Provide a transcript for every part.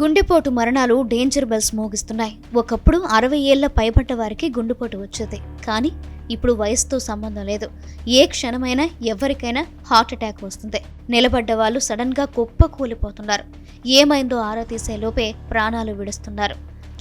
గుండెపోటు మరణాలు danger bells మోగిస్తున్నాయి. ఒకప్పుడు అరవై ఏళ్ళ పైబడ్డ వారికి గుండెపోటు వచ్చేది. కానీ ఇప్పుడు వయసుతో సంబంధం లేదు. ఏ క్షణమైనా ఎవరికైనా హార్ట్ అటాక్ వస్తుంది. నిలబడ్డ వాళ్ళు సడన్గా కుప్ప కూలిపోతున్నారు. ఏమైందో ఆరా తీసే లోపే ప్రాణాలు విడుస్తున్నారు.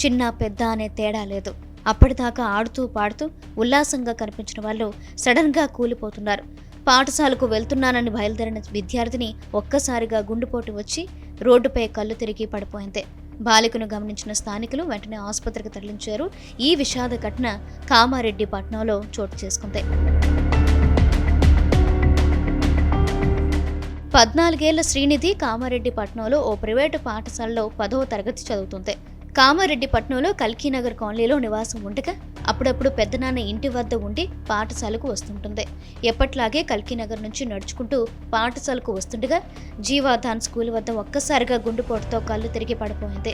చిన్న పెద్ద అనే తేడా లేదు. అప్పటిదాకా ఆడుతూ పాడుతూ ఉల్లాసంగా కనిపించిన వాళ్ళు సడన్గా కూలిపోతున్నారు. పాఠశాలకు వెళ్తున్నానని బయలుదేరిన విద్యార్థిని ఒక్కసారిగా గుండెపోటు వచ్చి రోడ్డుపై కళ్ళు తిరిగి పడిపోయింది. బాలికను గమనించిన స్థానికులు వెంటనే ఆసుపత్రికి తరలించారు. ఈ విషాద ఘటన కామారెడ్డి పట్నంలో చోటు చేసుకుంది. పద్నాలుగేళ్ళ శ్రీనిధి కామారెడ్డి పట్నంలో ఓ ప్రైవేటు పాఠశాలలో పదవ తరగతి చదువుతుంది. కామారెడ్డి పట్నంలో కల్కీనగర్ కాలనీలో నివాసం ఉండగా అప్పుడప్పుడు పెద్దనాన్న ఇంటి వద్ద ఉండి పాఠశాలకు వస్తుంటుంది. ఎప్పట్లాగే కల్కీనగర్ నుంచి నడుచుకుంటూ పాఠశాలకు వస్తుండగా జీవాధాన్ స్కూల్ వద్ద ఒక్కసారిగా గుండెపోటుతో కళ్ళు తిరిగి పడిపోయింది.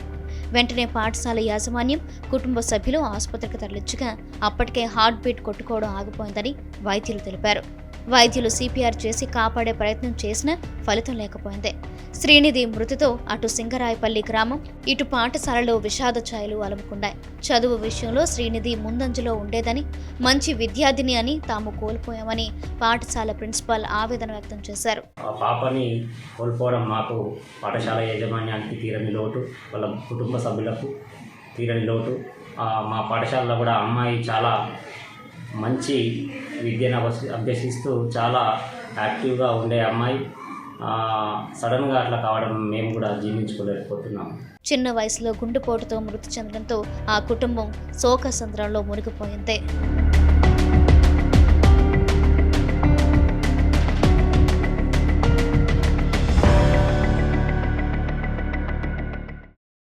వెంటనే పాఠశాల యాజమాన్యం కుటుంబ సభ్యులు ఆసుపత్రికి తరలించగా అప్పటికే హార్ట్ బీట్ కొట్టుకోవడం ఆగిపోయిందని వైద్యులు తెలిపారు. వైద్యులు సిపిఆర్ చేసి కాపాడే ప్రయత్నం చేసినా ఫలితం లేకపోయింది. శ్రీనిధి మృతితో అటు సింగరాయపల్లి గ్రామం ఇటు పాఠశాలలో విషాద ఛాయలు అలుముకున్నాయి. చదువు విషయంలో శ్రీనిధి ముందు ముందంజలో ఉండేదని మంచి విద్యార్థిని అని తాము కోల్పోయామని పాఠశాల ప్రిన్సిపాల్ ఆవేదన వ్యక్తం చేశారు. ఆ పాపని కోల్పోవడం మాకు పాఠశాల యాజమాన్యానికి తీరని లోటు వాళ్ళ కుటుంబ సభ్యులకు తీరని లోటు. మా పాఠశాలలో కూడా అమ్మాయి చాలా మంచి విద్యను అభ్యసిస్తూ చాలా యాక్టివ్గా ఉండే అమ్మాయి. సడన్గా అట్లా కావడం మేము కూడా జీర్ణించుకోలేకపోతున్నాం. చిన్న వయసులో గుండెపోటుతో మృతి చెందడంతో ఆ కుటుంబం శోక సంద్రంలో మునిగిపోయింది.